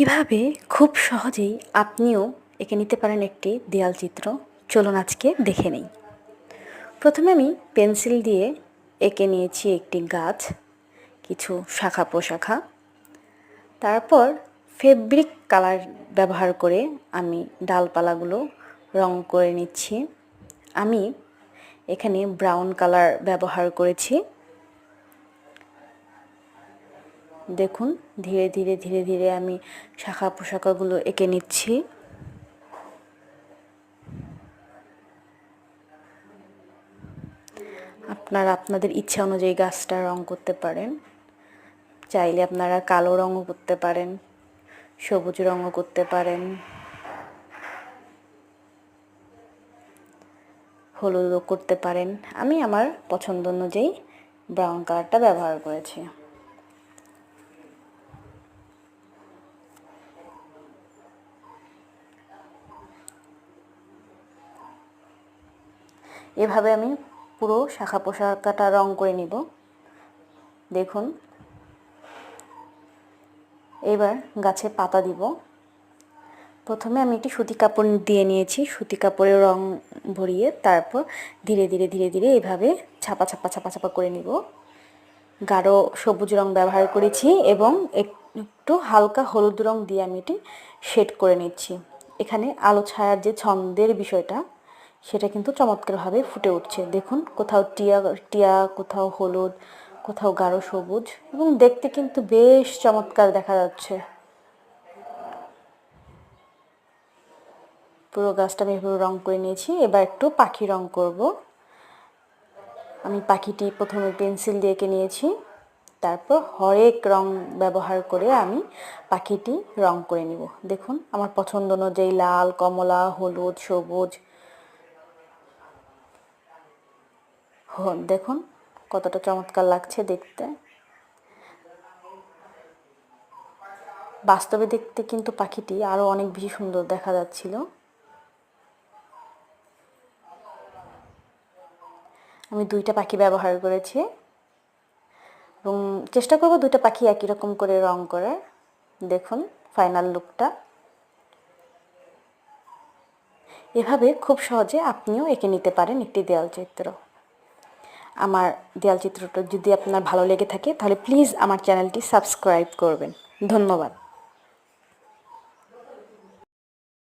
কীভাবে খুব সহজেই আপনিও এঁকে নিতে পারেন একটি দেয়াল চিত্র? চলুন আজকে দেখে নেই। প্রথমে আমি পেন্সিল দিয়ে এঁকে নিয়েছি একটি গাছ, কিছু শাখা পোশাখা। তারপর ফেব্রিক কালার ব্যবহার করে আমি ডালপালাগুলো রং করে নিচ্ছি। আমি এখানে ব্রাউন কালার ব্যবহার করেছি। দেখুন, ধীরে ধীরে ধীরে ধীরে আমি শাখা পোশাকাগুলো এঁকে নিচ্ছি। আপনারা আপনাদের ইচ্ছা অনুযায়ী গাছটা রং করতে পারেন। চাইলে আপনারা কালো রঙও করতে পারেন, সবুজ রঙও করতে পারেন। হলুদও করতে পারেন। আমি আমার পছন্দ অনুযায়ী ব্রাউন কালারটা ব্যবহার করেছি। এভাবে আমি পুরো শাখা পোশাকাটা রং করে নিব। দেখুন। এবার গাছে পাতা দিব। প্রথমে আমি একটি সুতি কাপড় দিয়ে নিয়েছি। সুতি কাপড়ে রং ভরিয়ে তারপর ধীরে ধীরে ধীরে ধীরে এভাবে ছাপা ছাপা ছাপা ছাপা করে নিব। গাঢ় সবুজ রং ব্যবহার করেছি এবং একটু হালকা হলুদ রং দিয়ে আমি এটি শেড করে নিচ্ছি। এখানে আলো ছায়ার যে ছন্দের বিষয়টা সেটা কিন্তু চমৎকারভাবে ফুটে উঠছে। দেখুন, কোথাও টিয়া টিয়া, কোথাও হলুদ, কোথাও গাঢ় সবুজ এবং দেখতে কিন্তু বেশ চমৎকার দেখা যাচ্ছে। পুরো গাছটা আমি রং করে নিয়েছি। এবার একটু পাখি রং করব। আমি পাখিটি প্রথমে পেন্সিল দিয়ে এঁকে নিয়েছি। তারপর হরেক রং ব্যবহার করে আমি পাখিটি রং করে নিব। দেখুন, আমার পছন্দ অনুযায়ী লাল, কমলা, হলুদ, সবুজ দেখুন কতটা চমৎকার লাগছে দেখতে। বাস্তবে দেখতে কিন্তু পাখিটি আরও অনেক বেশি সুন্দর দেখা যাচ্ছিল। আমি দুইটা পাখি ব্যবহার করেছি। এবং চেষ্টা করব দুইটা পাখি একই রকম করে রং করার। দেখুন ফাইনাল লুকটা। এভাবে খুব সহজে আপনিও এঁকে নিতে পারেন একটি দেয়াল চিত্র আমার দেয়াল চিত্রটা যদি আপনার ভালো লেগে থাকে, তাহলে প্লিজ আমার চ্যানেলটি সাবস্ক্রাইব করবেন। ধন্যবাদ।